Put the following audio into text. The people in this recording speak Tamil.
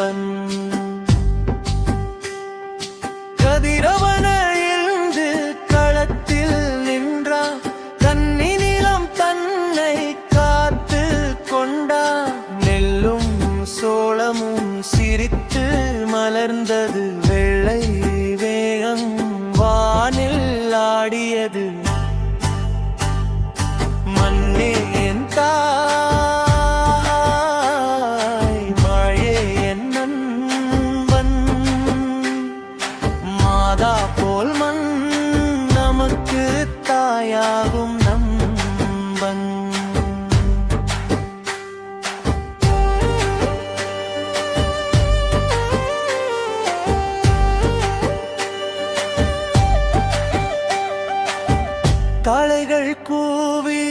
நண்பன் கதிரவன எழுந்து களத்தில் நின்றான். தண்ணி நிலம் தன்னை காத்து கொண்டான். நெல்லும் சோளமும் சிரித்து மலர்ந்தது வெள்ளை வேகம் வானில் ஆடியது. மண் மாதா போல் மண் நமக்கு தாயாகும் நம்பன். காளைகள் கூவி